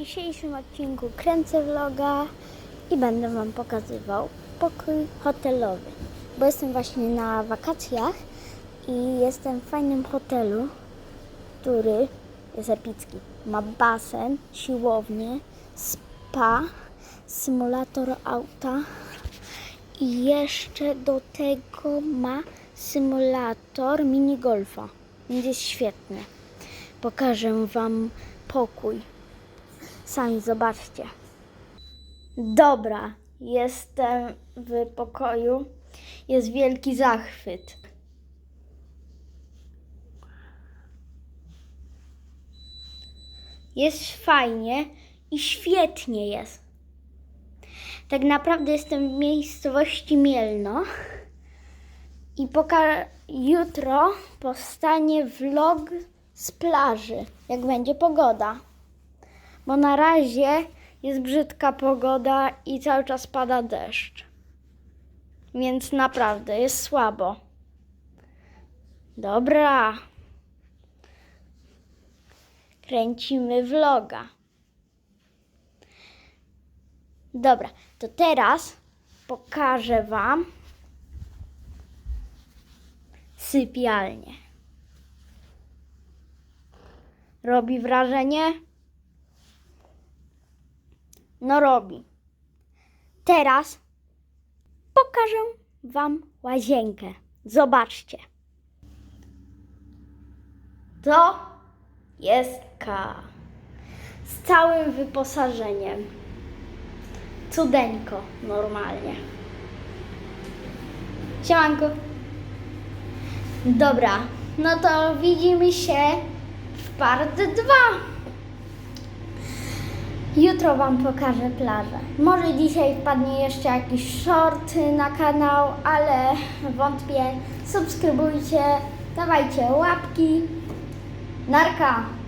dzisiejszym odcinku kręcę vloga i będę Wam pokazywał pokój hotelowy, bo jestem właśnie na wakacjach i jestem w fajnym hotelu, który jest epicki. Ma basen, siłownię, spa, symulator auta i jeszcze do tego ma symulator minigolfa, jest świetny. Pokażę Wam pokój. Sami zobaczcie. Dobra, jestem w pokoju. Jest wielki zachwyt. Jest fajnie i świetnie jest. Tak naprawdę jestem w miejscowości Mielno i jutro powstanie vlog z plaży, jak będzie pogoda. Bo na razie jest brzydka pogoda i cały czas pada deszcz. Więc naprawdę jest słabo. Dobra. Kręcimy vloga. Dobra, to teraz pokażę Wam sypialnię. Robi wrażenie? No robi. Teraz pokażę Wam łazienkę. Zobaczcie. To jest K. Z całym wyposażeniem. Cudeńko, normalnie. Siemanko. Dobra, no to widzimy się w part 2. Jutro Wam pokażę plażę. Może dzisiaj wpadnie jeszcze jakiś short na kanał, ale wątpię. Subskrybujcie, dawajcie łapki. Narka!